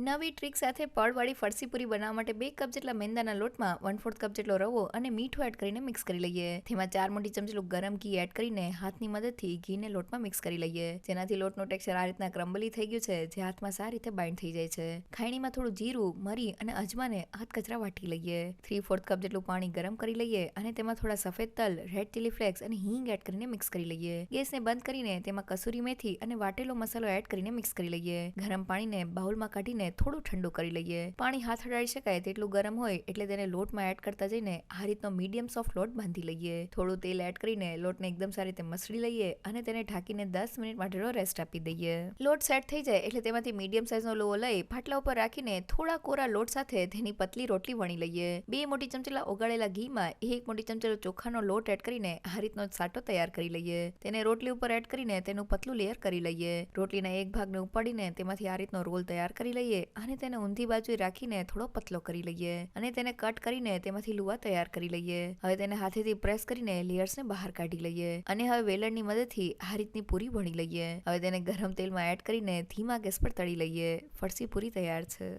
નવી ટ્રીક સાથે પળવાળી ફરસી પૂરી બનાવવા માટે બે કપ જેટલા મેંદાના લોટમાં વન ફોર્થ કપ જેટલો રવો અને મીઠું એડ કરીને મિક્સ કરી લઈએ. તેમાં ચાર મોટી ચમચી જેટલું ગરમ ઘી એડ કરીને હાથની મદદથી ઘીને લોટમાં મિક્સ કરી લઈએ. જેનાથી લોટનું ટેક્સચર આ રીતના ક્રમ્બલી થઈ ગયું છે, જે હાથમાં સારી રીતે બાઇન્ડ થઈ જાય છે. ખાયણીમાં થોડું જીરું, મરી અને અજમાને હાથ કચરા વાટી લઈએ. થ્રી ફોર્થ કપ જેટલું પાણી ગરમ કરી લઈએ અને તેમાં થોડા સફેદ તલ રેડ ચીલી ફ્લેક્સ અને હિંગ એડ કરીને મિક્સ કરી લઈએ. ગેસને બંધ કરીને તેમાં કસૂરી મેથી અને વાટેલો મસાલો એડ કરીને મિક્સ કરી લઈએ. ગરમ પાણીને બાઉલમાં કાઢીને થોડું ઠંડુ કરી લઈએ. પાણી હાથ અડાડી શકાય તેટલું ગરમ હોય એટલે તેને લોટમાં એડ કરતા જઈને આ રીતનો મીડિયમ સોફ્ટ લોટ બાંધી લઈએ. થોડું તેલ એડ કરીને લોટને એકદમ સારી રીતે મસળી લઈએ અને તેને ઢાંકીને દસ મિનિટ માટેનો રેસ્ટ આપી દઈએ. લોટ સેટ થઈ જાય એટલે તેમાંથી મીડિયમ સાઇઝનો લોવો લઈ પાટલા ઉપર રાખીને થોડા કોરા લોટ સાથે તેની પતલી રોટલી વણી લઈએ. બે મોટી ચમચેલા ઓગાળેલા ઘીમાં એક મોટી ચમચેલો ચોખાનો લોટ એડ કરીને આ રીતનો સાટો તૈયાર કરી લઈએ. તેને રોટલી ઉપર એડ કરીને તેનું પતલું લેયર કરી લઈએ. રોટલીના એક ભાગને ઉપાડીને તેમાંથી આ રીતનો રોલ તૈયાર કરી લઈએ. અને તેને ઊંધી બાજુએ રાખીને થોડો પતલો કરી લઈએ અને તેને કટ કરીને તેમાંથી લુવા તૈયાર કરી લઈએ. હવે તેને હાથેથી પ્રેસ કરીને લેયર્સને બહાર કાઢી લઈએ અને હવે વેલણની મદદથી આ રીતની પૂરી ભણી લઈએ. હવે તેને ગરમ તેલમાં એડ કરીને ધીમા ગેસ પર તળી લઈએ. ફરસી પૂરી તૈયાર છે.